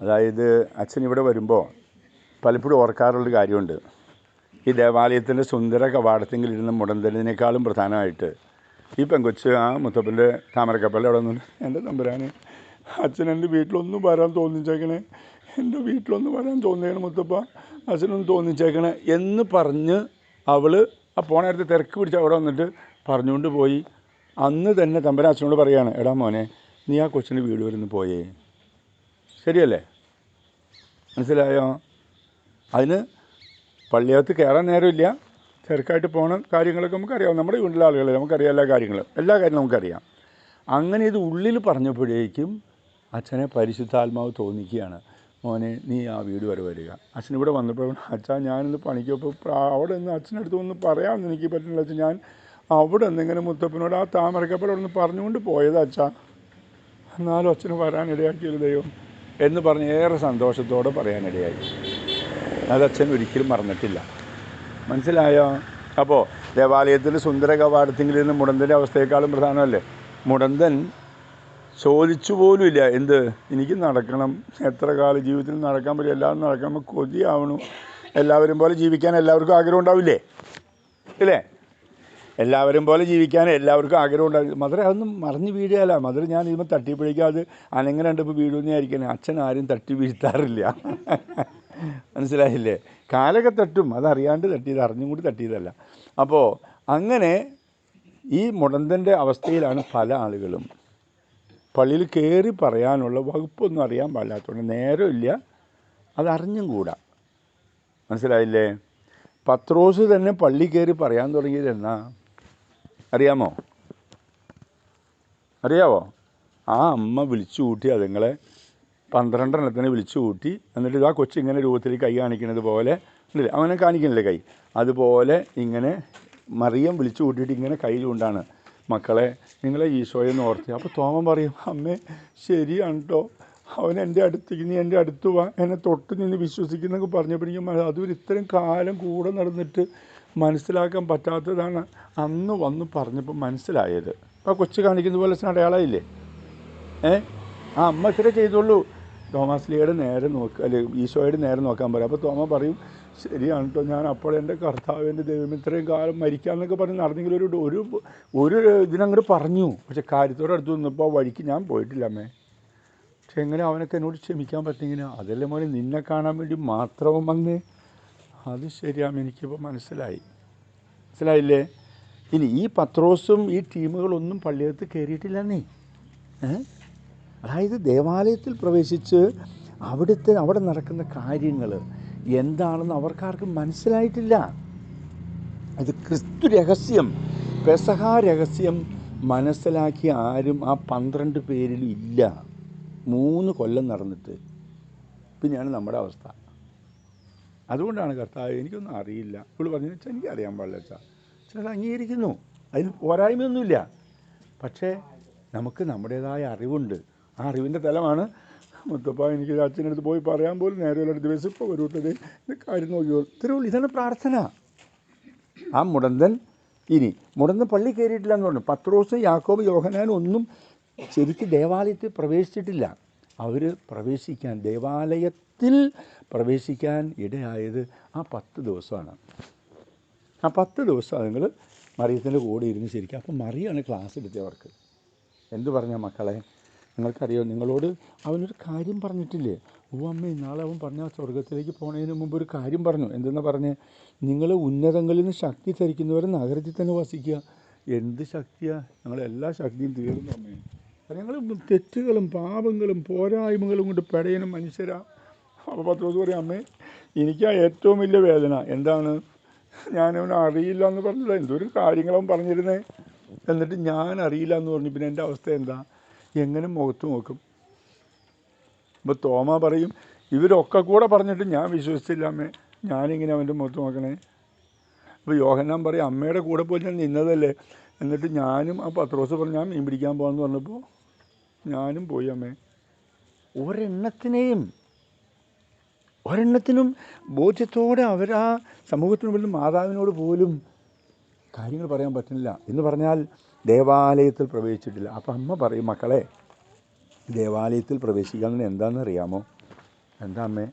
അതായത് അച്ഛൻ ഇവിടെ വരുമ്പോൾ പലപ്പോഴും ഓർക്കാറുള്ളൊരു കാര്യമുണ്ട്. ഈ ദേവാലയത്തിന്റെ സുന്ദര കവാടത്തെങ്കിൽ ഇരുന്ന് മുടന്തലിനേക്കാളും പ്രധാനമായിട്ട് ഈ പെങ്കൊച്ച് ആ മുത്തപ്പന്റെ താമരക്കപ്പലിൽ അവിടെ നിന്ന് എന്റെ തമ്പുരാന് അച്ഛൻ എന്റെ വീട്ടിലൊന്നും വരാൻ തോന്നിച്ചേക്കണേ എന്റെ വീട്ടിലൊന്നും വരാൻ തോന്നിയേക്കണേ മുത്തപ്പ അച്ഛനൊന്നും തോന്നിച്ചേക്കണേ എന്ന് പറഞ്ഞ് അവൾ ആ പോണ നേരത്തെ തിരക്ക് പിടിച്ച് അവിടെ വന്നിട്ട് പറഞ്ഞുകൊണ്ട് പോയി. അന്ന് തന്നെ തമ്പുരാൻ അച്ഛനോട് പറയാണ് എടാ മോനെ നീ ആ കൊച്ചിന്റെ വീട് വരുന്ന് പോയേ. ശരിയല്ലേ? മനസ്സിലായോ? അതിന് പള്ളിയകത്ത് കയറാൻ നേരമില്ല. തിരക്കായിട്ട് പോകണം. കാര്യങ്ങളൊക്കെ നമുക്കറിയാം. നമ്മുടെ വീട്ടിലെ ആളുകളെ നമുക്കറിയാം. എല്ലാ കാര്യങ്ങളും. എല്ലാ കാര്യവും നമുക്കറിയാം. അങ്ങനെ ഇത് ഉള്ളിൽ പറഞ്ഞപ്പോഴേക്കും അച്ഛനെ പരിശുദ്ധാത്മാവ് തോന്നിക്കുകയാണ്. മോനെ നീ ആ വീട് വരെ വരിക. അച്ഛൻ ഇവിടെ വന്നപ്പോൾ അച്ഛാ ഞാനിന്ന് പണിക്കപ്പോൾ അവിടെ നിന്ന് അച്ഛനടുത്ത് ഒന്ന് പറയാമെന്ന് എനിക്ക് പറ്റുന്നില്ല അച്ഛൻ ഞാൻ അവിടെ നിന്ന് ഇങ്ങനെ മുത്തപ്പനോട് ആ നിന്ന് പറഞ്ഞുകൊണ്ട് പോയത് അച്ഛാ. എന്നാലും അച്ഛന് വരാനിടയാക്കിയൊരു ദൈവം. എന്ന് പറഞ്ഞ് ഏറെ സന്തോഷത്തോടെ പറയാനിടയായി. അതച്ഛൻ ഒരിക്കലും മറന്നിട്ടില്ല. മനസ്സിലായോ? അപ്പോൾ ദേവാലയത്തിൽ സുന്ദര കവാടത്തിങ്കിൽ നിന്ന് മുടന്തന്റെ അവസ്ഥയെക്കാളും പ്രധാനമല്ലേ? മുടന്തൻ ചോദിച്ചു പോലുമില്ല എന്ത്? എനിക്ക് നടക്കണം. എത്ര കാലം ജീവിതത്തിൽ നടക്കാൻ പറ്റും? എല്ലാവരും നടക്കാൻ കൊതിയാവണു. എല്ലാവരും പോലെ ജീവിക്കാൻ എല്ലാവർക്കും ആഗ്രഹം ഉണ്ടാവില്ലേ? ഇല്ലേ? എല്ലാവരും പോലെ ജീവിക്കാൻ എല്ലാവർക്കും ആഗ്രഹം ഉണ്ടായിരുന്നു മധുര അതൊന്നും മറിഞ്ഞ് വീഴുകയല്ല. മധുര ഞാൻ ഇതിപ്പോൾ അത് അനങ്ങനെ കണ്ടപ്പോൾ വീഴുമെന്ന് ആയിരിക്കണം അച്ഛൻ ആരും തട്ടി വീഴ്ത്താറില്ല. മനസ്സിലായില്ലേ? കാലൊക്കെ തട്ടും. അതറിയാണ്ട് തട്ടിയത് അറിഞ്ഞും കൂടി തട്ടിയതല്ല. അപ്പോൾ അങ്ങനെ ഈ മുടന്തന്റെ അവസ്ഥയിലാണ് പല ആളുകളും. പള്ളിയിൽ കയറി പറയാനുള്ള വകുപ്പൊന്നും അറിയാൻ പാടില്ലാത്തതുകൊണ്ട് നേരമില്ല അതറിഞ്ഞും കൂടാ. മനസ്സിലായില്ലേ? പത്രോസ് തന്നെ പള്ളി കയറി പറയാൻ തുടങ്ങിയത് എന്നാ? അറിയാമോ? അറിയാവോ? ആ അമ്മ വിളിച്ചു കൂട്ടി അതുങ്ങളെ പന്ത്രണ്ടെണ്ണത്തിനെ വിളിച്ചു കൂട്ടി എന്നിട്ട് ആ കൊച്ചു ഇങ്ങനെ രൂപത്തിൽ കൈ കാണിക്കുന്നത് പോലെ ഉണ്ടല്ലേ? അവനെ കാണിക്കുന്നില്ലേ കൈ? അതുപോലെ ഇങ്ങനെ മറിയം വിളിച്ചു കൂട്ടിയിട്ട് ഇങ്ങനെ കൈ കൊണ്ടാണ് മക്കളെ നിങ്ങളെ ഈശോയെ എന്ന് ഓർത്തി. അപ്പോൾ തോമൻ പറയും അമ്മേ ശരിയാണ് കേട്ടോ അവൻ എന്റെ അടുത്തേക്ക് നീ എന്റെ അടുത്ത് വാ. എന്നെ തൊട്ട് നിന്ന് വിശ്വസിക്കുന്നൊക്കെ പറഞ്ഞപ്പോഴേക്കും അതൊരു ഇത്രയും കാലം കൂടെ നടന്നിട്ട് മനസ്സിലാക്കാൻ പറ്റാത്തതാണ് അന്ന് വന്ന് പറഞ്ഞപ്പോൾ മനസ്സിലായത്. അപ്പോൾ കൊച്ചു കാണിക്കുന്ന പോലെ അടയാളമില്ലേ ഏ? ആ അമ്മ ഇത്ര ചെയ്തോളൂ തോമസ് ലിയുടെ നേരെ നോക്കുക അല്ലെ ഈശോയുടെ നേരെ നോക്കാൻ പറയും. അപ്പോൾ തോമ പറയും ശരിയാണ് കേട്ടോ ഞാൻ അപ്പോൾ എന്റെ കർത്താവിന്റെ ദൈവം ഇത്രയും കാലം മരിക്കാമെന്നൊക്കെ പറഞ്ഞ് നടന്നെങ്കിൽ ഒരു ഒരു ഒരു ഇതിനങ്ങോട്ട് പറഞ്ഞു. പക്ഷെ കാര്യത്തോടെ അടുത്ത് നിന്നപ്പോൾ വഴിക്ക് ഞാൻ പോയിട്ടില്ല അമ്മേ. പക്ഷെ എങ്ങനെ അവനൊക്കെ എന്നോട് ക്ഷമിക്കാൻ പറ്റിങ്ങനെ അതല്ലേ മോനെ നിന്നെ കാണാൻ വേണ്ടി മാത്രം വന്നേ. അത് ശരിയാണ് എനിക്കിപ്പോൾ മനസ്സിലായി മനസ്സിലായില്ലേ ഇനി ഈ പത്രോസും ഈ ടീമുകളൊന്നും പള്ളിയകത്ത് കയറിയിട്ടില്ലെന്നേ അതായത് ദേവാലയത്തിൽ പ്രവേശിച്ച് അവിടുത്തെ അവിടെ നടക്കുന്ന കാര്യങ്ങൾ എന്താണെന്ന് അവർക്കാർക്കും മനസ്സിലായിട്ടില്ല. ഇത് ക്രിസ്തു രഹസ്യം പെസഹ രഹസ്യം മനസ്സിലാക്കി ആരും ആ പന്ത്രണ്ട് പേരിലും ഇല്ല. മൂന്ന് കൊല്ലം നടന്നിട്ട്. പിന്നെയാണ് നമ്മുടെ അവസ്ഥ. അതുകൊണ്ടാണ് കർത്താവ് എനിക്കൊന്നും അറിയില്ല. ഇവൾ പറഞ്ഞു വെച്ചാൽ എനിക്ക് അറിയാൻ പാടില്ല വെച്ചാൽ ചിലത് അംഗീകരിക്കുന്നു. അതിന് പോരായ്മയൊന്നുമില്ല. പക്ഷേ നമുക്ക് നമ്മുടേതായ അറിവുണ്ട്. ആ അറിവിന്റെ തലമാണ് മുത്തപ്പ എനിക്ക് അച്ഛന്റെ അടുത്ത് പോയി പറയാൻ പോലും നേരെയുള്ള ദിവസം ഇപ്പോൾ വരൂട്ടത് ഇത് കാര്യം നോക്കിയോ ഇത്രയുള്ളൂ ഇതാണ് പ്രാർത്ഥന. ആ മുടന്തൻ ഇനി മുടന്തൻ പള്ളി കയറിയിട്ടില്ല എന്ന് പറഞ്ഞു. പത്രോസ് യാക്കോബ് യോഹനാനും ഒന്നും ശരിക്കും ദേവാലയത്തിൽ പ്രവേശിച്ചിട്ടില്ല. അവർ പ്രവേശിക്കാൻ ദേവാലയത്തിൽ പ്രവേശിക്കാൻ ഇടയായത് ആ പത്ത് ദിവസമാണ്. ആ പത്ത് ദിവസം അതുങ്ങൾ മറിയത്തിന്റെ കൂടെ ഇരുന്ന് ശരിക്കും അപ്പം മറിയാണ് ക്ലാസ് എടുത്തവർക്ക്. എന്ത് പറഞ്ഞ മക്കളെ? നിങ്ങൾക്കറിയോ? നിങ്ങളോട് അവനൊരു കാര്യം പറഞ്ഞിട്ടില്ലേ? ഓ അമ്മ നാളെ അവൻ പറഞ്ഞ സ്വർഗത്തിലേക്ക് പോണതിന് മുമ്പ് ഒരു കാര്യം പറഞ്ഞു. എന്തെന്ന് പറഞ്ഞ്? നിങ്ങൾ ഉന്നതങ്ങളിൽ നിന്ന് ശക്തി ധരിക്കുന്നവരെ നഗരത്തിൽ തന്നെ വസിക്കുക. എന്ത് ശക്തിയാണ് ഞങ്ങളെല്ലാ ശക്തിയും തീർന്നു അമ്മേ. ഞങ്ങൾ തെറ്റുകളും പാപങ്ങളും പോരായ്മകളും കൊണ്ട് പെടയനും മനുഷ്യരാ. അപ്പോൾ പത്ത് ദിവസം പറയും അമ്മേ എനിക്കാ ഏറ്റവും വലിയ വേദന എന്താണ്? ഞാനവനെ അറിയില്ല എന്ന് പറഞ്ഞില്ല. എന്തൊരു കാര്യങ്ങളവൻ പറഞ്ഞിരുന്നേ. എന്നിട്ട് ഞാൻ അറിയില്ല എന്ന് പറഞ്ഞു. പിന്നെ എന്റെ അവസ്ഥ എന്താ? എങ്ങനെ മുഖത്ത് നോക്കും? ഇപ്പോൾ തോമ പറയും ഇവരൊക്കെ കൂടെ പറഞ്ഞിട്ട് ഞാൻ വിശ്വസിച്ചില്ല അമ്മേ. ഞാനിങ്ങനെ അവന്റെ മുഖത്ത് നോക്കണേ. അപ്പോൾ യോഹന്നാൻ പറയും അമ്മയുടെ കൂടെ പോയി ഞാൻ നിന്നതല്ലേ. എന്നിട്ട് ഞാനും ആ പത്രോസ് പറഞ്ഞു ഞാൻ മീൻ പിടിക്കാൻ പോകാമെന്ന് പറഞ്ഞപ്പോൾ ഞാനും പോയി അമ്മേ. ഒരെണ്ണത്തിനെയും ഒരെണ്ണത്തിനും ബോധ്യത്തോടെ അവർ ആ സമൂഹത്തിന് മുമ്പിൽ മാതാവിനോട് പോലും കാര്യങ്ങൾ പറയാൻ പറ്റുന്നില്ല. എന്ന് പറഞ്ഞാൽ ദേവാലയത്തിൽ പ്രവേശിച്ചിട്ടില്ല. അപ്പം അമ്മ പറയും മക്കളെ ദേവാലയത്തിൽ പ്രവേശിക്കാൻ എന്താണെന്ന് അറിയാമോ എന്താ അമ്മേ?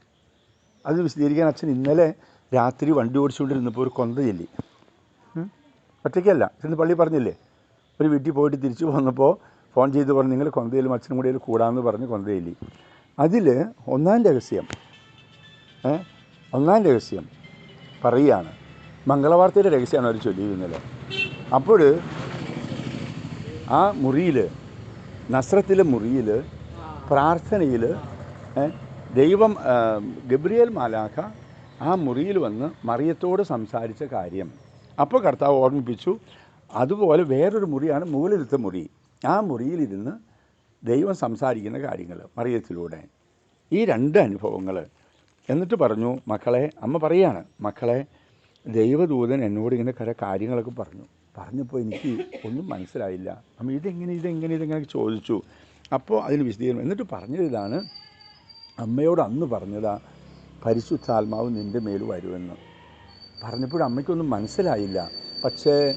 അത് വിശദീകരിക്കാൻ അച്ഛൻ ഇന്നലെ രാത്രി വണ്ടി ഓടിച്ചുകൊണ്ടിരുന്നപ്പോൾ ഒരു കൊന്ത ചെല്ലി. ഒറ്റയ്ക്കല്ല ചെന്ന് പള്ളി പറഞ്ഞില്ലേ? ഒരു വീട്ടിൽ പോയിട്ട് തിരിച്ചു വന്നപ്പോൾ ഫോൺ ചെയ്ത് പറഞ്ഞു നിങ്ങൾ കൊന്തയിലും അച്ഛനും കൂടെ ഇതിൽ കൂടാമെന്ന് പറഞ്ഞ് കൊന്ത അതിൽ ഒന്നാം രഹസ്യം ഒന്നാം രഹസ്യം പറയുകയാണ് മംഗളവാർത്തയുടെ രഹസ്യമാണ് അവർ ചൊല്ലിയിരുന്നത്. അപ്പോൾ ആ മുറിയിൽ നസ്രത്തിലെ മുറിയിൽ പ്രാർത്ഥനയിൽ ദൈവം ഗബ്രിയേൽ മാലാഖ ആ മുറിയിൽ വന്ന് മറിയത്തോട് സംസാരിച്ച കാര്യം. അപ്പോൾ കർത്താവ് ഓർമ്മിപ്പിച്ചു അതുപോലെ വേറൊരു മുറിയാണ് മുകളിലത്തെ മുറി. ആ മുറിയിലിരുന്ന് ദൈവം സംസാരിക്കുന്ന കാര്യങ്ങൾ മറിയത്തിലൂടെ. ഈ രണ്ട് അനുഭവങ്ങൾ. എന്നിട്ട് പറഞ്ഞു മക്കളെ അമ്മ പറയാണ് മക്കളെ ദൈവദൂതൻ എന്നോട് ഇങ്ങനെ കുറേ കാര്യങ്ങളൊക്കെ പറഞ്ഞു. പറഞ്ഞപ്പോൾ എനിക്ക് ഒന്നും മനസ്സിലായില്ല. അമ്മ ഇതെങ്ങനെ ഇതെങ്ങനെ ഇതെങ്ങനെ ചോദിച്ചു. അപ്പോൾ അതിന് വിശദീകരണം. എന്നിട്ട് പറഞ്ഞതാണ് അമ്മയോട് അന്ന് പറഞ്ഞതാ പരിശുദ്ധാത്മാവ് നിന്റെ മേൽ വരുമെന്ന്. പറഞ്ഞപ്പോഴും അമ്മയ്ക്കൊന്നും മനസ്സിലായില്ല. പക്ഷേ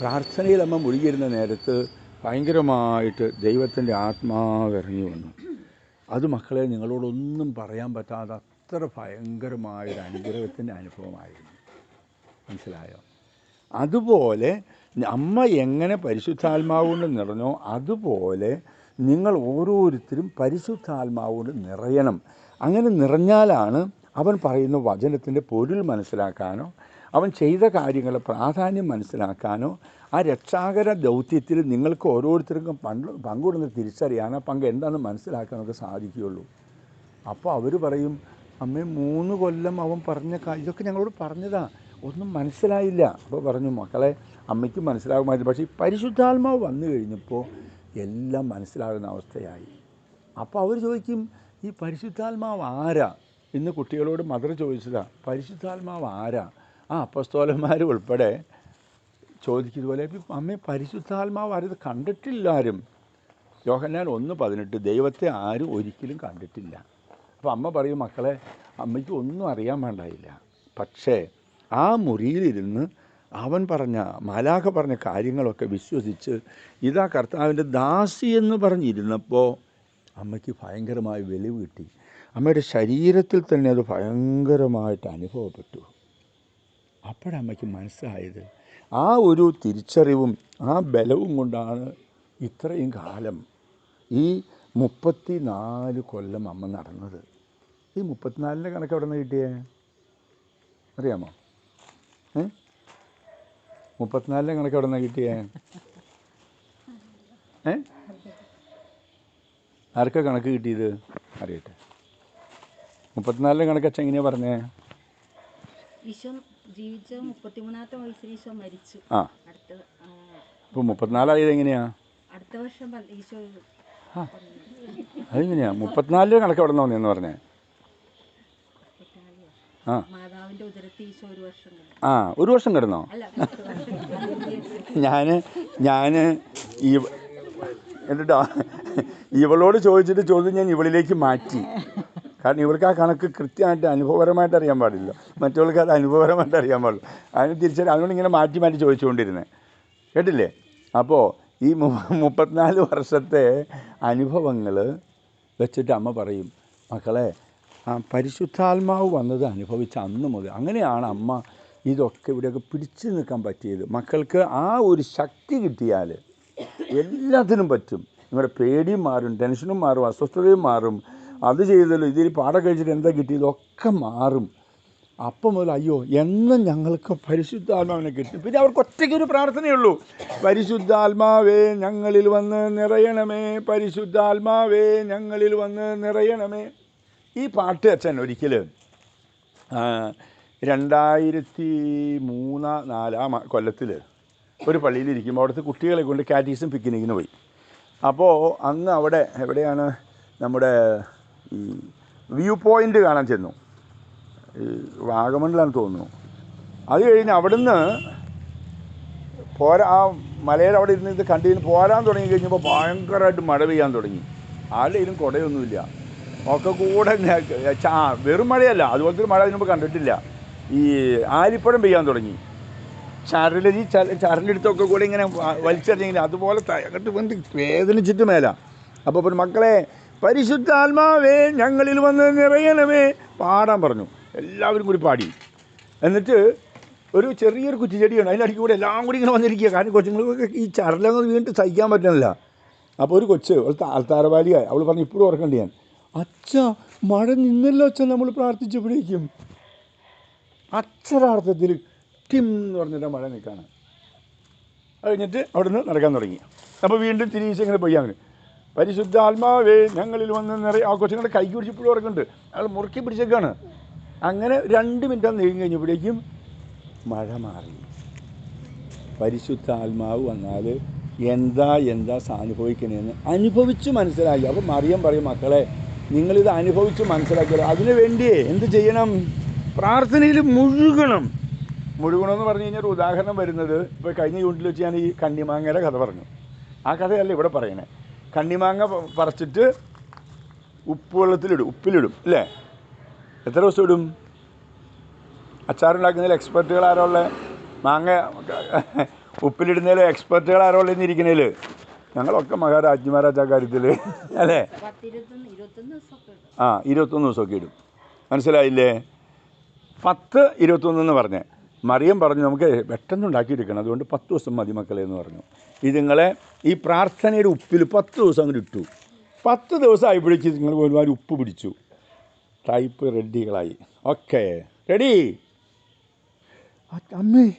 പ്രാർത്ഥനയിൽ അമ്മ മുഴുകിയിരുന്ന നേരത്ത് ഭയങ്കരമായിട്ട് ദൈവത്തിന്റെ ആത്മാവ് ഇറങ്ങി വന്നു. അത് മക്കളെ നിങ്ങളോടൊന്നും പറയാൻ പറ്റാത്ത അത്ര ഭയങ്കരമായൊരു അനുഗ്രഹത്തിന്റെ അനുഭവമായിരുന്നു. മനസ്സിലായോ? അതുപോലെ അമ്മ എങ്ങനെ പരിശുദ്ധാത്മാവ് കൊണ്ട് നിറഞ്ഞോ അതുപോലെ നിങ്ങൾ ഓരോരുത്തരും പരിശുദ്ധാത്മാവ് കൊണ്ട് നിറയണം. അങ്ങനെ നിറഞ്ഞാലാണ് അവൻ പറയുന്ന വചനത്തിന്റെ പൊരുൾ മനസ്സിലാക്കാനോ അവൻ ചെയ്ത കാര്യങ്ങളെ പ്രാധാന്യം മനസ്സിലാക്കാനോ ആ രക്ഷാകര ദൗത്യത്തിൽ നിങ്ങൾക്ക് ഓരോരുത്തർക്കും പങ്ക് പങ്കുകൊടുന്ന് ആ പങ്ക് എന്താണെന്ന് മനസ്സിലാക്കാനൊക്കെ സാധിക്കുകയുള്ളൂ. അപ്പോൾ അവർ പറയും അമ്മേ മൂന്ന് കൊല്ലം അവൻ പറഞ്ഞ ഇതൊക്കെ ഞങ്ങളോട് പറഞ്ഞതാ. ഒന്നും മനസ്സിലായില്ല. അപ്പോൾ പറഞ്ഞു മക്കളെ അമ്മയ്ക്ക് മനസ്സിലാകുമായിരുന്നു. പക്ഷേ ഈ പരിശുദ്ധാത്മാവ് വന്നു കഴിഞ്ഞപ്പോൾ എല്ലാം മനസ്സിലാകുന്ന അവസ്ഥയായി. അപ്പോൾ അവർ ചോദിക്കും ഈ പരിശുദ്ധാത്മാവ് ആരാ? ഇന്ന് കുട്ടികളോട് മദർ ചോദിച്ചതാ പരിശുദ്ധാത്മാവ് ആരാ? ആ അപ്പസ്തോലന്മാർ ഉൾപ്പെടെ ചോദിക്കുന്നതുപോലെ അമ്മ പരിശുദ്ധാത്മാവ് ആരും കണ്ടിട്ടില്ല ആരും. യോഹന്നാൻ ഒന്ന് പതിനെട്ട് ദൈവത്തെ ആരും ഒരിക്കലും കണ്ടിട്ടില്ല. അപ്പോൾ അമ്മ പറയും മക്കളെ അമ്മയ്ക്ക് ഒന്നും അറിയാൻ വേണ്ടായില്ല പക്ഷേ ആ മുറിയിലിരുന്ന് അവൻ പറഞ്ഞ മാലാഖ പറഞ്ഞ കാര്യങ്ങളൊക്കെ വിശ്വസിച്ച് ഇതാ കർത്താവിന്റെ ദാസി എന്ന് പറഞ്ഞിരുന്നപ്പോൾ അമ്മയ്ക്ക് ഭയങ്കരമായി വെളിവ് കിട്ടി. അമ്മയുടെ ശരീരത്തിൽ തന്നെ അത് ഭയങ്കരമായിട്ട് അനുഭവപ്പെട്ടു. അപ്പോഴമ്മയ്ക്ക് മനസ്സിലായത് ആ ഒരു തിരിച്ചറിവും ആ ബലവും കൊണ്ടാണ് ഇത്രയും കാലം ഈ മുപ്പത്തി നാല് കൊല്ലം അമ്മ നടന്നത്. ഈ മുപ്പത്തിനാലിന്റെ കണക്ക് എവിടെ നിന്ന് കിട്ടിയേ? അറിയാമോ? ഏ? മുപ്പത്തിനാലിന്റെ കണക്ക് എവിടെ നിന്ന് കിട്ടിയേ? ഏ? ആർക്കാ കണക്ക് കിട്ടിയത്? അറിയട്ടെ. മുപ്പത്തിനാലിന്റെ കണക്ക് അച്ഛൻ എങ്ങനെയാണ് പറഞ്ഞേ? ജീവിച്ച മുപ്പത്തിമൂന്നാമത്തെ വയസ്സിൽ ഈശോ മരിച്ചു. ആ. അടുത്ത ഇപ്പൊ ഇപ്പോൾ മുപ്പത്തിനാലായത് എങ്ങനെയാ? അടുത്ത വർഷം പ- ഈശോ ആ. അതെങ്ങനെയാ? മുപ്പത്തിനാലിൽ കണക്ക് എവിടെ നിന്ന് വന്നതെന്ന് പറഞ്ഞേ ആ. മാതാവിന്റെ ഉദരത്തിൽ ഈശോ ഒരു വർഷം ആ ഒരു വർഷം കിടന്നോ? അല്ല. പത്ത് വർഷം ഞാൻ ഞാൻ ഈ എന്നിട്ടാ? ഇവളോട് ചോദിച്ചിട്ട് ചോദ്യം ഞാൻ ഇവളിലേക്ക് മാറ്റി. കാരണം ഇവർക്ക് ആ കണക്ക് കൃത്യമായിട്ട് അനുഭവപരമായിട്ട് അറിയാൻ പാടില്ല. മറ്റുള്ളവർക്ക് അത് അനുഭവപരമായിട്ട് അറിയാൻ പാടില്ല. അതിന് തിരിച്ചറിയാം അതുകൊണ്ട് ഇങ്ങനെ മാറ്റി മാറ്റി ചോദിച്ചുകൊണ്ടിരുന്നത് കേട്ടില്ലേ? അപ്പോൾ ഈ മുപ്പത്തിനാല് വർഷത്തെ അനുഭവങ്ങൾ വെച്ചിട്ട് അമ്മ പറയും മക്കളെ ആ പരിശുദ്ധാത്മാവ് വന്നത് അനുഭവിച്ച അന്ന് മുതൽ അങ്ങനെയാണ് അമ്മ ഇതൊക്കെ ഇവിടെയൊക്കെ പിടിച്ചു നിൽക്കാൻ പറ്റിയത്. മക്കൾക്ക് ആ ഒരു ശക്തി കിട്ടിയാൽ എല്ലാത്തിനും പറ്റും. നിങ്ങളുടെ പേടിയും മാറും ടെൻഷനും മാറും അസ്വസ്ഥതയും മാറും. അത് ചെയ്തല്ലോ. ഇതിൽ പാടം കഴിച്ചിട്ട് എന്താ കിട്ടിയതൊക്കെ മാറും. അപ്പം മുതൽ അയ്യോ എന്നും ഞങ്ങൾക്ക് പരിശുദ്ധാത്മാവിനെ കിട്ടും. പിന്നെ അവർക്ക് ഒറ്റയ്ക്കൊരു പ്രാർത്ഥനയുള്ളൂ. പരിശുദ്ധാത്മാവേ ഞങ്ങളിൽ വന്ന് നിറയണമേ. പരിശുദ്ധാത്മാവേ ഞങ്ങളിൽ വന്ന് നിറയണമേ. ഈ പാട്ട് അച്ഛൻ ഒരിക്കൽ രണ്ടായിരത്തി മൂന്ന് നാലാം കൊല്ലത്തിൽ ഒരു പള്ളിയിലിരിക്കുമ്പോൾ അവിടുത്തെ കുട്ടികളെ കൊണ്ട് കാറ്റീസും പിക്നിക്കിന് പോയി. അപ്പോൾ അന്ന് അവിടെ എവിടെയാണ് നമ്മുടെ ഈ വ്യൂ പോയിന്റ് കാണാൻ ചെന്നു. ഈ വാഗമണ്ണിലാണ് തോന്നുന്നു. അത് കഴിഞ്ഞ് അവിടുന്ന് പോരാ ആ മലയുടെ അവിടെ ഇരുന്ന് ഇത് കണ്ടിരുന്ന് പോരാൻ തുടങ്ങി കഴിഞ്ഞപ്പോൾ ഭയങ്കരമായിട്ട് മഴ പെയ്യാൻ തുടങ്ങി. ആരുടെയിലും കുടയൊന്നുമില്ല. ഒക്കെ കൂടെ ചാ വെറും മഴയല്ല. അതുപോലത്തെ ഒരു മഴ അതിന് മുമ്പ് കണ്ടിട്ടില്ല. ഈ ആലിപ്പഴം പെയ്യാൻ തുടങ്ങി. ചരലി ചരലെടുത്തൊക്കെ കൂടെ ഇങ്ങനെ വലിച്ചെറിഞ്ഞെങ്കിൽ അതുപോലെ അങ്ങോട്ട് വേദനിച്ചിട്ട് മേല. അപ്പോൾ പിന്നെ മക്കളെ പരിശുദ്ധാത്മാവേ ഞങ്ങളിൽ വന്ന് നിറയണമേ. പാടാൻ പറഞ്ഞു. എല്ലാവരും കൂടി പാടി. എന്നിട്ട് ഒരു ചെറിയൊരു കുറ്റിച്ചെടിയാണ് അതിനടിക്ക് കൂടെ എല്ലാം കൂടി ഇങ്ങനെ വന്നിരിക്കുക കാരണം കൊച്ചുങ്ങൾക്ക് ഈ ചരലൊന്നും വീണ്ടും സഹിക്കാൻ പറ്റണില്ല അപ്പോൾ ഒരു കൊച്ച് ഒരു താൽത്താരവാലിയായി അവൾ പറഞ്ഞു ഇപ്പോഴും ഓർക്കണ്ട ഞാൻ. അച്ഛ മഴ നിന്നല്ലോ അച്ഛൻ നമ്മൾ പ്രാർത്ഥിച്ചപ്പോഴേക്കും. അക്ഷരാർത്ഥത്തിൽ ടിം എന്ന് പറഞ്ഞിട്ട് മഴ നിൽക്കാണ് അത് കഴിഞ്ഞിട്ട് അവിടുന്ന് നടക്കാൻ തുടങ്ങി. അപ്പോൾ വീണ്ടും തിരിച്ച് ഇങ്ങനെ പോയി അങ്ങനെ. പരിശുദ്ധാത്മാവേ ഞങ്ങളിൽ വന്ന് നിറയെ ആ കൊച്ചുങ്ങളുടെ കൈ പിടിച്ചപ്പോഴും ഉറക്കുന്നുണ്ട് അയാൾ മുറുക്കി പിടിച്ചേക്കാണ്. അങ്ങനെ രണ്ട് മിനിറ്റ് നീങ്ങി കഴിഞ്ഞപ്പോഴേക്കും മഴ മാറി. പരിശുദ്ധ ആത്മാവ് വന്നാൽ എന്താ എന്താ അനുഭവിക്കണേന്ന് അനുഭവിച്ച് മനസ്സിലാക്കി അപ്പോൾ മറിയം പറയും മക്കളെ നിങ്ങളിത് അനുഭവിച്ച് മനസ്സിലാക്കിയാൽ അതിനു വേണ്ടിയേ എന്ത് ചെയ്യണം? പ്രാർത്ഥനയിൽ മുഴുകണം. മുഴുകണമെന്ന് പറഞ്ഞു കഴിഞ്ഞാൽ ഒരു ഉദാഹരണം വരുന്നത് ഇപ്പോൾ കഴിഞ്ഞ യൂണിറ്റിൽ വെച്ച് ഞാൻ ഈ കണ്ണിമാങ്ങയുടെ കഥ പറഞ്ഞു. ആ കഥയല്ല ഇവിടെ പറയണേ. കണ്ണിമാങ്ങ പറച്ചിട്ട് ഉപ്പ് വെള്ളത്തിലിടും ഉപ്പിലിടും അല്ലേ? എത്ര ദിവസം ഇടും? അച്ചാറുണ്ടാക്കുന്നതിൽ എക്സ്പെർട്ടുകൾ ആരോ ഉള്ളത് മാങ്ങ ഉപ്പിലിടുന്നതിൽ എക്സ്പെർട്ടുകൾ ആരോ ഉള്ളത് ഇരിക്കുന്നതിൽ ഞങ്ങളൊക്കെ മഹാരാജ്ഞിമാരാജ കാര്യത്തിൽ അല്ലേ ആ ഇരുപത്തൊന്ന് ദിവസമൊക്കെ ഇടും. മനസ്സിലായില്ലേ? പത്ത് ഇരുപത്തൊന്ന് എന്ന് പറഞ്ഞേ. മറിയം പറഞ്ഞു നമുക്ക് പെട്ടെന്ന് ഉണ്ടാക്കിയെടുക്കണം അതുകൊണ്ട് പത്ത് ദിവസം മതി മക്കളെ എന്ന് പറഞ്ഞു. ഇതുങ്ങളെ ഈ പ്രാർത്ഥനയുടെ ഉപ്പിൽ പത്ത് ദിവസം അങ്ങോട്ട് ഇട്ടു. പത്ത് ദിവസം ആയപ്പോഴേക്ക് നിങ്ങൾ ഒരുപാട് ഉപ്പ് പിടിച്ചു. Type റെഡികളായി okay. റെഡി അമ്മേ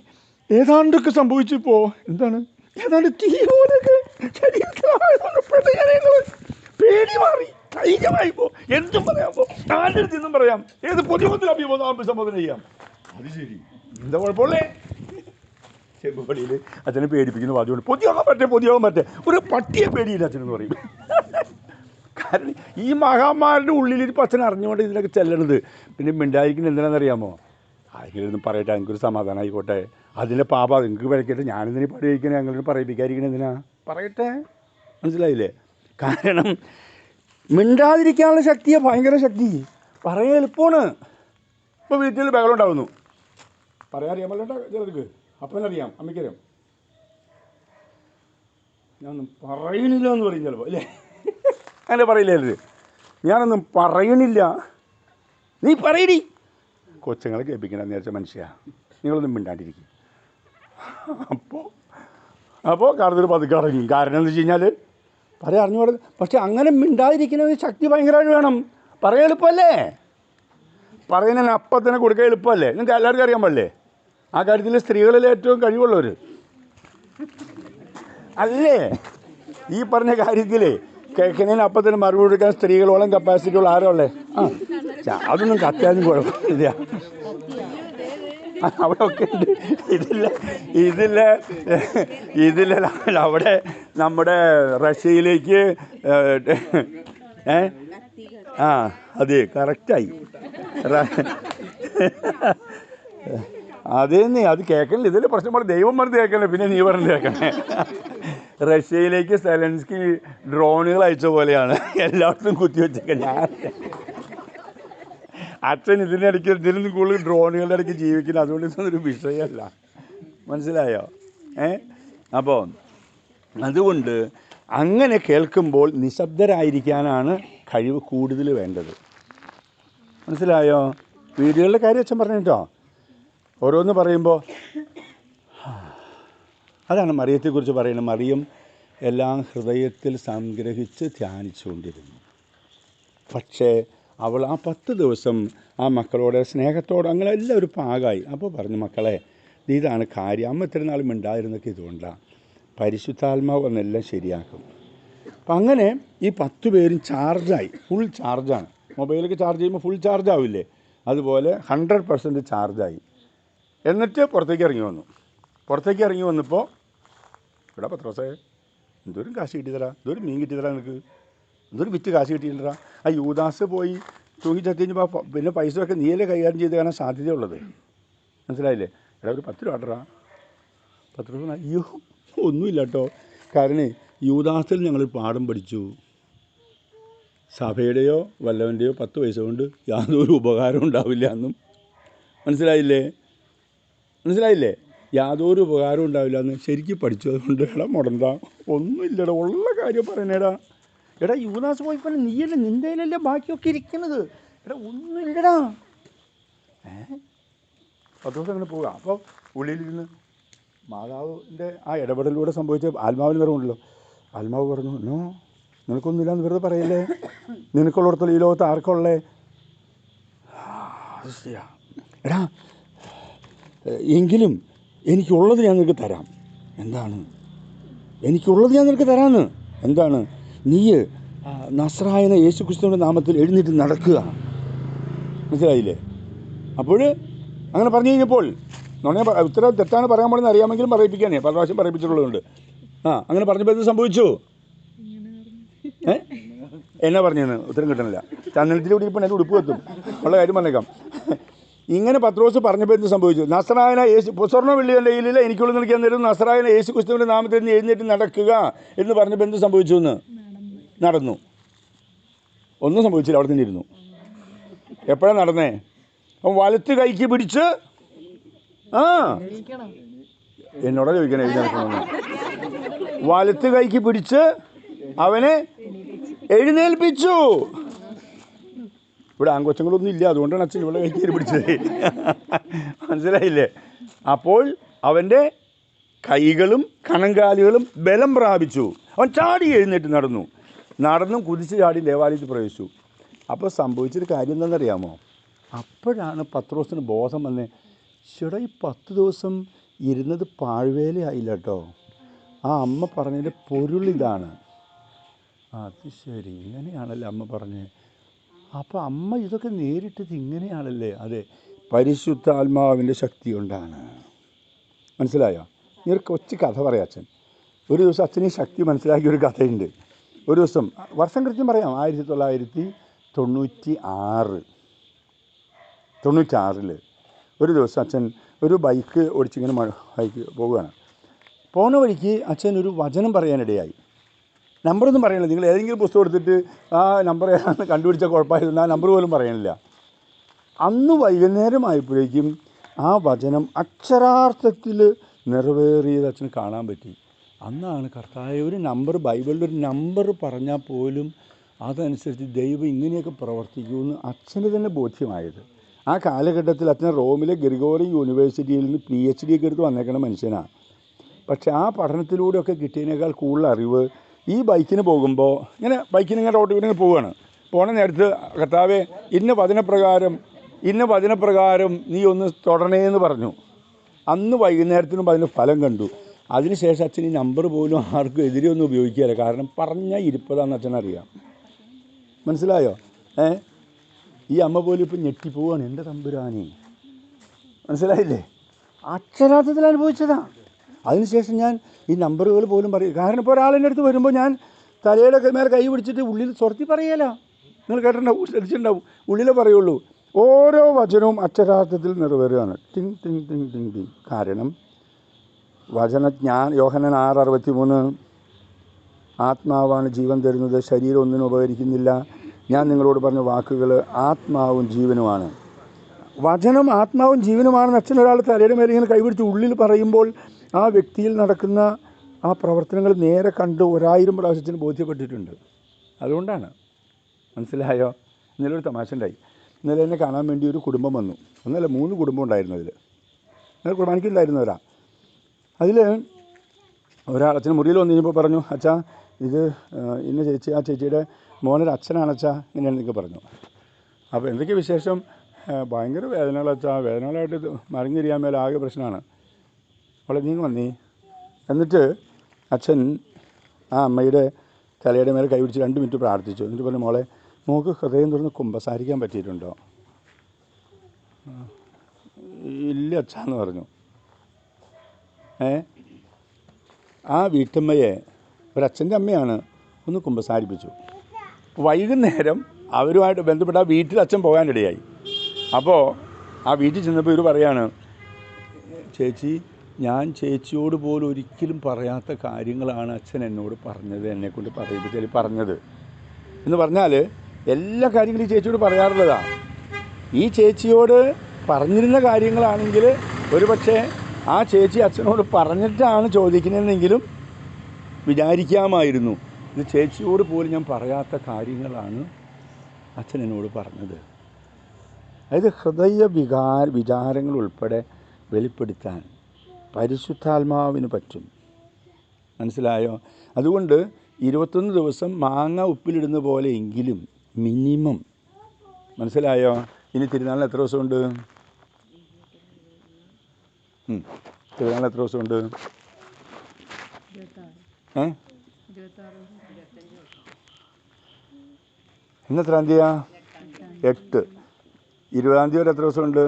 ഏതാണ്ടൊക്കെ പോ എന്താണ്? ഏതാണ്ട് തീ പോലൊക്കെ പേടി മാറി. ധൈര്യമായിപ്പോ എന്തും പറയാം പോ. ആരുടെ നിന്നും പറയാം. ഏത് പൊതുമത്തിൽ അഭിസംബോധന ചെയ്യാം? അത് ശരി. എന്താ കുഴപ്പമില്ലേ? ചെമ്പുപടിയിൽ അച്ഛനെ പേടിപ്പിക്കുന്ന വാദ്യമുണ്ട് പൊതിയാകാൻ പറ്റേ പൊതിയാകാൻ പറ്റേ ഒരു പട്ടിയെ പേടിയില്ല അച്ഛനെന്ന് പറയും. കാരണം ഈ മഹാന്മാരുടെ ഉള്ളിലിരിപ്പോൾ അച്ഛൻ അറിഞ്ഞുകൊണ്ട് ഇതിനൊക്കെ ചെല്ലണത്. പിന്നെ മിണ്ടായിരിക്കുന്നത് എന്തിനാണെന്നറിയാമോ ആരെങ്കിലും പറയട്ടെ എനിക്കൊരു സമാധാനം ആയിക്കോട്ടെ അതിന്റെ പാപ നിങ്ങൾക്ക് പിഴക്കട്ടെ ഞാനെന്തിനു പഠിപ്പിക്കണേ ഞങ്ങൾ പറയിപ്പിക്കാതിരിക്കണേ എന്തിനാ? പറയട്ടെ. മനസ്സിലായില്ലേ? കാരണം മിണ്ടാതിരിക്കാനുള്ള ശക്തിയാണ് ഭയങ്കര ശക്തി. പറയാൻ എളുപ്പമാണ്. ഇപ്പോൾ വീട്ടിൽ ബഹളം ഉണ്ടാവുന്നു. പറയാൻ അറിയാമല്ലോ ചിലർക്ക് അപ്പനറിയാം അമ്മയ്ക്കറിയാം. ഞാനൊന്നും പറയുന്നില്ല എന്ന് പറയും ചിലപ്പോൾ അല്ലേ? അങ്ങനെ പറയില്ലേ ഇത്? ഞാനൊന്നും പറയുന്നില്ല. നീ പറയടി. കൊച്ചുങ്ങളെ കേൾപ്പിക്കണം നേരത്തെ മനുഷ്യ. നിങ്ങളൊന്നും മിണ്ടാണ്ടിരിക്കും. അപ്പോൾ അപ്പോൾ കാരണത്തിന് പതുക്കെ ഇറങ്ങി. കാരണം എന്ന് വെച്ച് കഴിഞ്ഞാൽ പറയാൻ അറിഞ്ഞുകൂടെ. പക്ഷെ അങ്ങനെ മിണ്ടാതിരിക്കുന്ന ശക്തി ഭയങ്കരമായിട്ട് വേണം. പറയാൻ എളുപ്പമല്ലേ? പറയുന്നതിന് അപ്പം തന്നെ കൊടുക്കാൻ എളുപ്പമല്ലേ? നിങ്ങൾക്ക് എല്ലാവർക്കും അറിയാൻ പാടില്ലേ? ആ കാര്യത്തിൽ സ്ത്രീകളിൽ ഏറ്റവും കഴിവുള്ളവർ അല്ലേ? ഈ പറഞ്ഞ കാര്യത്തിൽ കേൾക്കുന്നതിന് അപ്പം തന്നെ മറുപടി കൊടുക്കാൻ സ്ത്രീകളോളം കപ്പാസിറ്റി ഉള്ള ആരോ ഉള്ളേ? ആ അതൊന്നും കത്താനും കുഴപ്പമില്ല. അവിടെ ഒക്കെ ഉണ്ട്. ഇതില്ല ഇതില്ല ഇതില്ല അവിടെ നമ്മുടെ റഷ്യയിലേക്ക് ഏ ആ അതെ കറക്റ്റായി അതേന്നേ അത് കേൾക്കണില്ല. ഇതിൽ പ്രശ്നം. പോലെ ദൈവം പറഞ്ഞ് കേൾക്കണേ പിന്നെ നീ പറഞ്ഞ് കേൾക്കണേ. റഷ്യയിലേക്ക് സെലൻസ്കി ഡ്രോണുകൾ അയച്ച പോലെയാണ്. എല്ലായിടത്തും കുത്തിവെച്ചൊക്കെ ഞാൻ. അച്ഛൻ ഇതിനിടയ്ക്ക് ഇതിൽ കൂടുതൽ ഡ്രോണുകളുടെ ഇടയ്ക്ക് ജീവിക്കുന്നത് അതുകൊണ്ട് ഇതൊന്നൊരു വിഷയമല്ല. മനസ്സിലായോ? ഏ? അപ്പോൾ അതുകൊണ്ട് അങ്ങനെ കേൾക്കുമ്പോൾ നിശബ്ദരായിരിക്കാനാണ് കഴിവ് കൂടുതൽ വേണ്ടത്. മനസ്സിലായോ? വീടുകളുടെ കാര്യം അച്ഛൻ പറഞ്ഞു കേട്ടോ. ഓരോന്ന് പറയുമ്പോൾ അതാണ് മറിയത്തെക്കുറിച്ച് പറയുന്നത്. മറിയം എല്ലാം ഹൃദയത്തിൽ സംഗ്രഹിച്ച് ധ്യാനിച്ചുകൊണ്ടിരുന്നു. പക്ഷേ അവൾ ആ പത്ത് ദിവസം ആ മക്കളോട് സ്നേഹത്തോടെ അങ്ങനെ എല്ലാം ഒരു പാകമായി അപ്പോൾ പറഞ്ഞു മക്കളെ ഇതാണ് കാര്യം. അമ്മ ഇത്ര ഉണ്ടായിരുന്നൊക്കെ ഇതുകൊണ്ടാണ് പരിശുദ്ധാത്മാവ് വന്നെല്ലാം ശരിയാക്കും. അപ്പം അങ്ങനെ ഈ പത്ത് പേരും ചാർജായി. ഫുൾ ചാർജാണ്. മൊബൈലൊക്കെ ചാർജ് ചെയ്യുമ്പോൾ ഫുൾ ചാർജ് ആവില്ലേ അതുപോലെ ഹൺഡ്രഡ് പെർസെന്റ് ചാർജായി. എന്നിട്ട് പുറത്തേക്ക് ഇറങ്ങി വന്നു. പുറത്തേക്ക് ഇറങ്ങി വന്നപ്പോൾ ഇവിടെ പത്രോസേ എന്തോരം കാശ് കിട്ടിയതരാ എന്തോരം മീൻ കിട്ടിയതരാ നിനക്ക്? എന്തോരം വിറ്റ് കാശ് കിട്ടിയിട്ടാ ആ യൂദാസ് പോയി തൂങ്ങി ചത്തി കഴിഞ്ഞപ്പോൾ പിന്നെ പൈസ ഒക്കെ നീയല്ലേ കൈകാര്യം ചെയ്ത് കാണാൻ സാധ്യതയുള്ളത്? മനസ്സിലായില്ലേ? എടാ ഒരു പത്ത് രൂപ ഇടറാ പത്ത് രൂപ അയ്യോ ഒന്നുമില്ല കേട്ടോ കാരണം യൂദാസിൽ ഞങ്ങൾ പാഠം പഠിച്ചു. സഭയുടെയോ വല്ലവന്റെയോ പത്ത് പൈസ കൊണ്ട് യാതൊരു ഉപകാരം ഉണ്ടാവില്ല എന്നും. മനസ്സിലായില്ലേ? മനസ്സിലായില്ലേ? യാതൊരു ഉപകാരം ഉണ്ടാവില്ല എന്ന് ശരിക്കും പഠിച്ചു അതുകൊണ്ട് എടാ മുടന്ത. ഒന്നുമില്ലടാ ഉള്ള കാര്യം പറയണേടാ. എടാ യുവദാസ് പോയി പറഞ്ഞ നീയല്ലേ നിന്റെ കയ്യിലല്ലേ ബാക്കിയൊക്കെ ഇരിക്കുന്നത്? എടാ ഒന്നുമില്ലടാ. ഏ? പത്ത് ദിവസം അങ്ങനെ പോവുക. അപ്പോൾ ഉള്ളിലിരുന്ന് മാതാവിന്റെ ആ ഇടപെടലിലൂടെ സംഭവിച്ച ആത്മാവിന് നിറവുണ്ടല്ലോ ആത്മാവ് പറഞ്ഞു നോ നിനക്കൊന്നുമില്ല എന്ന് വെറുതെ പറയില്ലേ? നിനക്കുള്ളിടത്തോളം ഈ ലോകത്ത് ആർക്കുള്ളേ? എടാ എങ്കിലും എനിക്കുള്ളത് ഞാൻ നിനക്ക് തരാം. എന്താണ്? എനിക്കുള്ളത് ഞാൻ നിനക്ക് തരാമെന്ന് എന്താണ്? നീ നസ്രായന യേശു ക്രിസ്തുവിന്റെ നാമത്തിൽ എഴുന്നേറ്റ് നടക്കുക. മനസ്സിലായില്ലേ? അപ്പോൾ അങ്ങനെ പറഞ്ഞു കഴിഞ്ഞപ്പോൾ നുണയെ ഉത്തരം തെറ്റാണ് പറയാൻ പാടെന്ന് അറിയാമെങ്കിലും പറയിപ്പിക്കാനേ പല പ്രാവശ്യം പറയിപ്പിച്ചിട്ടുള്ളതുകൊണ്ട്. ആ അങ്ങനെ പറഞ്ഞപ്പോൾ എന്ത് സംഭവിച്ചു? ഏ? എന്നാ പറഞ്ഞെന്ന്? ഉത്തരം കിട്ടണില്ല. ചന്ദനത്തിൽ കൂടി ഇപ്പം എന്റെ ഉടുപ്പ് എത്തും ഉള്ള കാര്യം പറഞ്ഞേക്കാം. ഇങ്ങനെ പത്രോസ് പറഞ്ഞപ്പോൾ എന്ത് സംഭവിച്ചു? നസ്രായന യേശു സ്വർണ വെള്ളി എന്റെ കയ്യിലില്ല എനിക്കുള്ള നിൽക്കാൻ നേരം നസ്രായന യേശു ക്രിസ്തുവിന്റെ നാമത്തിൽ നിന്ന് എഴുന്നേറ്റ് നടക്കുക എന്ന് പറഞ്ഞപ്പോൾ എന്ത് സംഭവിച്ചു എന്ന്? നടന്നു. ഒന്നും സംഭവിച്ചില്ല അവിടെ തന്നെ ഇരുന്നു എപ്പോഴാണ് നടന്നേ? അപ്പം വലത്ത് കൈക്ക് പിടിച്ച് ആ. എന്നോടാ ചോദിക്കണേ എഴുന്നേൽക്കണമെന്ന് വലത്ത് കൈക്ക് പിടിച്ച് അവനെ എഴുന്നേൽപ്പിച്ചു. ഇവിടെ ആൺകൊച്ചങ്ങളൊന്നും ഇല്ല അതുകൊണ്ടാണ് അച്ഛൻ ഇവിടെ കൈക്ക് പിടിച്ചത്. മനസ്സിലായില്ലേ? അപ്പോൾ അവന്റെ കൈകളും കണങ്കാലുകളും ബലം പ്രാപിച്ചു. അവൻ ചാടി എഴുന്നേറ്റ് നടന്നു. നടന്നും കുതിച്ച് ചാടി ദേവാലയത്തിൽ പ്രവേശിച്ചു. അപ്പോൾ സംഭവിച്ചൊരു കാര്യം എന്താണെന്നറിയാമോ? അപ്പോഴാണ് പത്രോസിന് ബോധം വന്നേ ചേട്ടാ ഈ പത്ത് ദിവസം ഇരുന്നത് പാഴ്വേലയായില്ല കേട്ടോ ആ അമ്മ പറഞ്ഞതിന്റെ പൊരുളിതാണ് അത് ശരി ഇങ്ങനെയാണല്ലേ അമ്മ പറഞ്ഞത് അപ്പോൾ അമ്മ ഇതൊക്കെ നേരിട്ടത് ഇങ്ങനെയാണല്ലേ? അതെ പരിശുദ്ധ ആത്മാവിന്റെ ശക്തി കൊണ്ടാണ്. മനസ്സിലായോ? ഒരു കൊച്ചു കഥ പറയാം അച്ഛൻ. ഒരു ദിവസം അച്ഛന് ശക്തി മനസ്സിലാക്കിയ ഒരു കഥയുണ്ട്. ഒരു ദിവസം വർഷം കൃത്യം പറയാം ആയിരത്തി തൊള്ളായിരത്തി തൊണ്ണൂറ്റി ആറ്. തൊണ്ണൂറ്റാറിൽ ഒരു ദിവസം അച്ഛൻ ഒരു ബൈക്ക് ഓടിച്ചിങ്ങനെ ബൈക്ക് പോവുകയാണ്. പോകുന്ന വഴിക്ക് അച്ഛൻ ഒരു വചനം പറയാനിടയായി. നമ്പറൊന്നും പറയണില്ല. നിങ്ങൾ ഏതെങ്കിലും പുസ്തകം എടുത്തിട്ട് ആ നമ്പർ ഏതാണെന്ന് കണ്ടുപിടിച്ചാൽ കുഴപ്പമായിരുന്നു ആ നമ്പർ പോലും പറയണില്ല. അന്ന് വൈകുന്നേരമായപ്പോഴേക്കും ആ വചനം അക്ഷരാർത്ഥത്തിൽ നിറവേറിയത് അച്ഛന് കാണാൻ പറ്റി. അന്നാണ് കർത്താവ് ഒരു നമ്പർ ബൈബിളിൽ ഒരു നമ്പർ പറഞ്ഞാൽ പോലും അതനുസരിച്ച് ദൈവം ഇങ്ങനെയൊക്കെ പ്രവർത്തിക്കുമെന്ന് അച്ഛന് തന്നെ ബോധ്യമായത്. ആ കാലഘട്ടത്തിൽ അച്ഛൻ റോമിലെ ഗ്രിഗോറി യൂണിവേഴ്സിറ്റിയിൽ നിന്ന് പി എച്ച് ഡി ഒക്കെ എടുത്ത് വന്നേക്കുന്ന മനുഷ്യനാണ് പക്ഷേ ആ പഠനത്തിലൂടെയൊക്കെ കിട്ടിയതിനേക്കാൾ കൂടുതൽ അറിവ് ഈ ബൈക്കിന് പോകുമ്പോൾ ഇങ്ങനെ ബൈക്കിന് ഇങ്ങനെ റോട്ടിൽ ഇങ്ങനെ പോവുകയാണ്. പോണ നേരത്ത് കർത്താവെ ഇന്ന വചനപ്രകാരം ഇന്ന വചനപ്രകാരം നീ ഒന്ന് തുടരണേ എന്ന് പറഞ്ഞു. അന്ന് വൈകുന്നേരത്തിനും അതിന് ഫലം കണ്ടു. അതിനുശേഷം അച്ഛൻ ഈ നമ്പർ പോലും ആർക്കും എതിരെ ഒന്നും ഉപയോഗിക്കുകയില്ല. കാരണം പറഞ്ഞാൽ ഇരിപ്പതാന്ന് അച്ഛനറിയാം മനസ്സിലായോ? ഏ? ഈ അമ്മ പോലും ഇപ്പം ഞെട്ടിപ്പോവാണ്. എന്റെ തമ്പുരാനെ. മനസ്സിലായില്ലേ? അക്ഷരാർത്ഥത്തിൽ അനുഭവിച്ചതാ. അതിനുശേഷം ഞാൻ ഈ നമ്പറുകൾ പോലും പറയും. കാരണം ഇപ്പോൾ ഒരാളെന്റെ അടുത്ത് വരുമ്പോൾ ഞാൻ തലയുടെ ഒക്കെ മേലെ കൈ പിടിച്ചിട്ട് ഉള്ളിൽ സ്വർത്തി പറയല. നിങ്ങൾ കേട്ടിട്ടുണ്ടാവും. ശ്രദ്ധിച്ചിട്ടുണ്ടാവും ഉള്ളിലേ പറയുള്ളൂ. ഓരോ വചനവും അക്ഷരാർത്ഥത്തിൽ നിറവേറുകയാണ്. ടിങ് ടിങ് ടിങ് ടിങ് ടിങ്. കാരണം വചനജ്ഞാൻ യോഹനൻ ആറ് അറുപത്തി മൂന്ന് ആത്മാവാണ് ജീവൻ തരുന്നത്. ശരീരം ഒന്നിനും ഉപകരിക്കുന്നില്ല. ഞാൻ നിങ്ങളോട് പറഞ്ഞ വാക്കുകൾ ആത്മാവും ജീവനുമാണ്. വചനം ആത്മാവും ജീവനുമാണെന്ന് അച്ഛൻ ഒരാൾ തലയുടെ മേലെ ഇങ്ങനെ കൈപിടിച്ച് ഉള്ളിൽ പറയുമ്പോൾ ആ വ്യക്തിയിൽ നടക്കുന്ന ആ പ്രവർത്തനങ്ങൾ നേരെ കണ്ട് ഒരായിരം പ്രാവശ്യത്തിന് ബോധ്യപ്പെട്ടിട്ടുണ്ട്. അതുകൊണ്ടാണ്. മനസ്സിലായോ? ഇന്നലെ ഒരു തമാശ ഉണ്ടായി. ഇന്നലെ എന്നെ കാണാൻ വേണ്ടി ഒരു കുടുംബം വന്നു. ഒന്നല്ല മൂന്ന് കുടുംബം ഉണ്ടായിരുന്നു അതിൽ ഇന്നലെ കുർബാനയ്ക്കുണ്ടായിരുന്നവരാ അതിൽ ഒരാൾ. അച്ഛൻ മുറിയിൽ വന്നു കഴിഞ്ഞപ്പോൾ പറഞ്ഞു അച്ഛാ ഇത് ഇന്ന ചേച്ചി ആ ചേച്ചിയുടെ മോനൊരു അച്ഛനാണ് അച്ഛാ ഇങ്ങനെയാണെന്നൊക്കെ പറഞ്ഞു. അപ്പോൾ എന്തൊക്കെ വിശേഷം? ഭയങ്കര വേദനകൾ വേദനകളായിട്ട് മറിഞ്ഞിരിക്കാൻ മേലെ ആകെ പ്രശ്നമാണ്. അവളെ നീങ്ങി വന്നേ. എന്നിട്ട് അച്ഛൻ ആ അമ്മയുടെ തലയുടെ മേലെ കൈപിടിച്ച് രണ്ട് മിനിറ്റ് പ്രാർത്ഥിച്ചു. എന്നിട്ട് പറഞ്ഞു മോളെ മോൾക്ക് ഹൃദയം തുറന്ന് കുമ്പസാരിക്കാൻ പറ്റിയിട്ടുണ്ടോ? ഇല്ല അച്ഛാന്ന് പറഞ്ഞു. ഏ? ആ വീട്ടമ്മയെ ഒരച്ഛന്റെ അമ്മയാണ് ഒന്ന് കുമ്പസാരിപ്പിച്ചു. വൈകുന്നേരം അവരുമായിട്ട് ബന്ധപ്പെട്ട ആ വീട്ടിൽ അച്ഛൻ പോകാനിടയായി. അപ്പോൾ ആ വീട്ടിൽ ചെന്നപ്പോൾ ഇവർ പറയാണ് ചേച്ചി ഞാൻ ചേച്ചിയോട് പോലും ഒരിക്കലും പറയാത്ത കാര്യങ്ങളാണ് അച്ഛൻ എന്നോട് പറഞ്ഞത് എന്നെക്കൊണ്ട് പറയിപ്പിച്ചാൽ പറഞ്ഞത്. എന്ന് പറഞ്ഞാൽ എല്ലാ കാര്യങ്ങളും ഈ ചേച്ചിയോട് പറയാറുള്ളതാണ് ഈ ചേച്ചിയോട് പറഞ്ഞിരുന്ന കാര്യങ്ങളാണെങ്കിൽ ഒരുപക്ഷെ ആ ചേച്ചി അച്ഛനോട് പറഞ്ഞിട്ടാണ് ചോദിക്കുന്നതെങ്കിലും വിചാരിക്കാമായിരുന്നു. ഇത് ചേച്ചിയോട് പോലും ഞാൻ പറയാത്ത കാര്യങ്ങളാണ് അച്ഛൻ എന്നോട് പറഞ്ഞത്. അതായത് ഹൃദയ വികാര വിചാരങ്ങൾ ഉൾപ്പെടെ വെളിപ്പെടുത്താൻ പരിശുദ്ധാത്മാവിന് പറ്റും. മനസ്സിലായോ? അതുകൊണ്ട് ഇരുപത്തൊന്ന് ദിവസം മാങ്ങ ഉപ്പിലിടുന്ന പോലെ എങ്കിലും മിനിമം. മനസ്സിലായോ? ഇനി തിരുനാളിന് എത്ര ദിവസമുണ്ട്. തിരുനാളിന് എത്ര ദിവസമുണ്ട്? ഏ? ഇന്ന് എട്ട്. ഇരുപതാം തീയതി വരെ എത്ര ദിവസമുണ്ട്?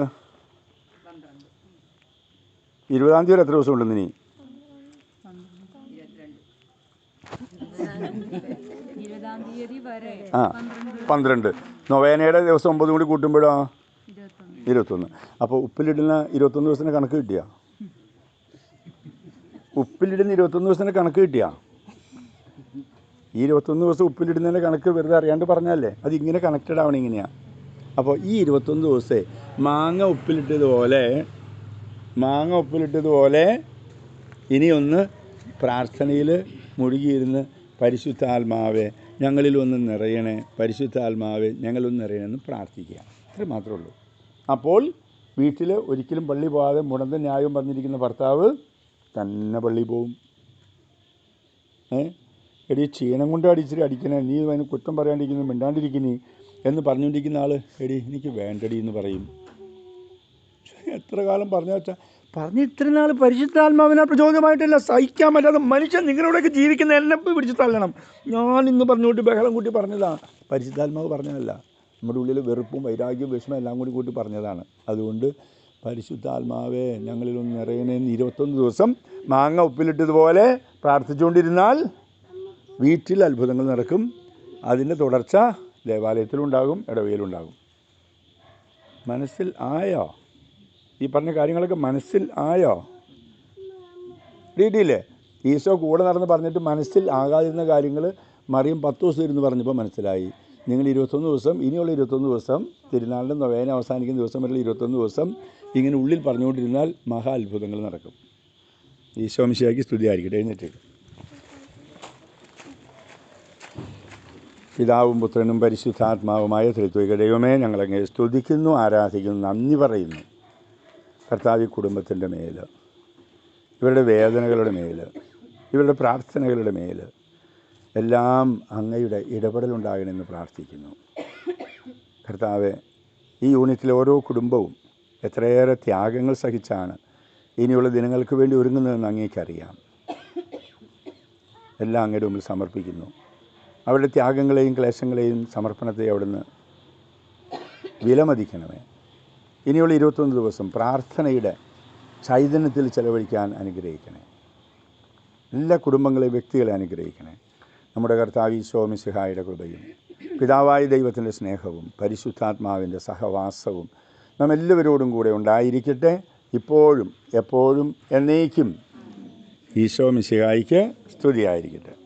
ഇരുപതാം തീയതി വരെ എത്ര ദിവസമുണ്ട് ഇനി ആ പന്ത്രണ്ട്. നൊവേനയുടെ ദിവസം ഒമ്പതും കൂടി കൂട്ടുമ്പോഴോ? ഇരുപത്തൊന്ന്. ഇരുപത്തൊന്ന്. അപ്പോൾ ഉപ്പിലിടുന്ന ഇരുപത്തൊന്ന് ദിവസത്തിന്റെ കണക്ക് കിട്ടിയാ? ഉപ്പിലിടുന്ന ഇരുപത്തൊന്ന് ദിവസത്തിന്റെ കണക്ക് കിട്ടിയാ? ഈ ഇരുപത്തൊന്ന് ദിവസം ഉപ്പിലിടുന്നതിന്റെ കണക്ക് വെറുതെ അറിയാണ്ട് പറഞ്ഞല്ലേ അത് ഇങ്ങനെ കണക്റ്റഡ് ആവണം ഇങ്ങനെയാണ് അപ്പോൾ ഈ ഇരുപത്തൊന്ന് ദിവസേ മാങ്ങ ഉപ്പിലിട്ടതുപോലെ മാങ്ങ ഉപ്പിലിട്ടതുപോലെ ഇനിയൊന്ന് പ്രാർത്ഥനയിൽ മുഴുകിയിരുന്ന് പരിശുദ്ധാത്മാവെ ഞങ്ങളിലൊന്ന് നിറയണേ പരിശുദ്ധാത്മാവെ ഞങ്ങളൊന്ന് നിറയണമെന്ന് പ്രാർത്ഥിക്കുക. അത്ര മാത്രമേ ഉള്ളൂ. അപ്പോൾ വീട്ടിൽ ഒരിക്കലും പള്ളി പോകാതെ മുടന്ത ന്യായം പറഞ്ഞിരിക്കുന്ന ഭർത്താവ് തന്നെ പള്ളി പോവും. ഏ? എടി ക്ഷീണം കൊണ്ട് അടിച്ചിട്ട് അടിക്കണേ. നീ അതിന് കുറ്റം പറയാണ്ടിരിക്കുന്നു മിണ്ടാണ്ടിരിക്കുന്നീ. എന്ന് പറഞ്ഞുകൊണ്ടിരിക്കുന്ന ആൾ എടി എനിക്ക് വേണ്ടടി എന്ന് പറയും. എത്ര കാലം പറഞ്ഞ വെച്ചാൽ പറഞ്ഞ ഇത്ര നാൾ പരിശുദ്ധാത്മാവിനാൽ പ്രചോദനമായിട്ടല്ല സഹിക്കാൻ പറ്റാതെ മനുഷ്യൻ നിങ്ങളോടൊക്കെ ജീവിക്കുന്ന എന്നെ പിടിച്ച് തള്ളണം. ഞാൻ ഇന്ന് പറഞ്ഞുകൊണ്ട് ബഹളം കൂട്ടി പറഞ്ഞതാണ് പരിശുദ്ധാത്മാവ് പറഞ്ഞതല്ല. നമ്മുടെ ഉള്ളിൽ വെറുപ്പും വൈരാഗ്യവും വിഷമം എല്ലാം കൂടി കൂട്ടി പറഞ്ഞതാണ്. അതുകൊണ്ട് പരിശുദ്ധാത്മാവേ ഞങ്ങളിലൊന്ന് നിറയണേന്ന് ഇരുപത്തൊന്ന് ദിവസം മാങ്ങ ഉപ്പിലിട്ടതുപോലെ പ്രാർത്ഥിച്ചുകൊണ്ടിരുന്നാൽ വീട്ടിൽ അത്ഭുതങ്ങൾ നടക്കും. അതിന്റെ തുടർച്ച ദേവാലയത്തിലുണ്ടാകും ഇടവയിലുണ്ടാകും. മനസ്സിൽ ആയോ ഈ പറഞ്ഞ കാര്യങ്ങളൊക്കെ മനസ്സിൽ ആയോ റീഡിയില്ലേ ഈശോ കൂടെ നടന്ന് പറഞ്ഞിട്ട് മനസ്സിൽ ആകാതിരുന്ന കാര്യങ്ങൾ മറിയും പത്ത് ദിവസം ഇരുന്ന് പറഞ്ഞപ്പോൾ മനസ്സിലായി. നിങ്ങൾ ഇരുപത്തൊന്ന് ദിവസം ഇനിയുള്ള ഇരുപത്തൊന്ന് ദിവസം തിരുനാളിന്റെ നൊവേന അവസാനിക്കുന്ന ദിവസം വരെയുള്ള ഇരുപത്തൊന്ന് ദിവസം ഇങ്ങനെ ഉള്ളിൽ പറഞ്ഞുകൊണ്ടിരുന്നാൽ മഹാ അത്ഭുതങ്ങൾ നടക്കും. ഈശോ മിശിയാക്കി സ്തുതിയായിരിക്കട്ടെ. എഴുന്നേറ്റ് പിതാവും പുത്രനും പരിശുദ്ധാത്മാവുമായ ത്രിത്വിക ദൈവമേ ഞങ്ങളങ്ങനെ സ്തുതിക്കുന്നു ആരാധിക്കുന്നു നന്ദി പറയുന്നു. കർത്താവ് കുടുംബത്തിന്റെ മേൽ ഇവരുടെ വേദനകളുടെ മേൽ ഇവരുടെ പ്രാർത്ഥനകളുടെ മേൽ എല്ലാം അങ്ങയുടെ ഇടപെടലുണ്ടാകണമെന്ന് പ്രാർത്ഥിക്കുന്നു. കർത്താവ് ഈ യൂണിറ്റിലെ ഓരോ കുടുംബവും എത്രയേറെ ത്യാഗങ്ങൾ സഹിച്ചാണ് ഇനിയുള്ള ദിനങ്ങൾക്ക് വേണ്ടി ഒരുങ്ങുന്നതെന്ന് അങ്ങേക്കറിയാം. എല്ലാം അങ്ങയുടെ മുമ്പിൽ സമർപ്പിക്കുന്നു. അവരുടെ ത്യാഗങ്ങളെയും ക്ലേശങ്ങളെയും സമർപ്പണത്തെയും അവിടുന്ന് വിലമതിക്കണമേ. ഇനിയുള്ള ഇരുപത്തൊന്ന് ദിവസം പ്രാർത്ഥനയുടെ ചൈതന്യത്തിൽ ചെലവഴിക്കാൻ അനുഗ്രഹിക്കണേ. എല്ലാ കുടുംബങ്ങളെയും വ്യക്തികളെ അനുഗ്രഹിക്കണേ. നമ്മുടെ കർത്താവ് ഈശോമി സിഹായുടെ കൃപയും പിതാവായ ദൈവത്തിന്റെ സ്നേഹവും പരിശുദ്ധാത്മാവിന്റെ സഹവാസവും നാം എല്ലാവരോടും കൂടെ ഉണ്ടായിരിക്കട്ടെ. ഇപ്പോഴും എപ്പോഴും എന്നേക്കും ഈശോ മിശിഹായിക്ക് സ്തുതിയായിരിക്കട്ടെ.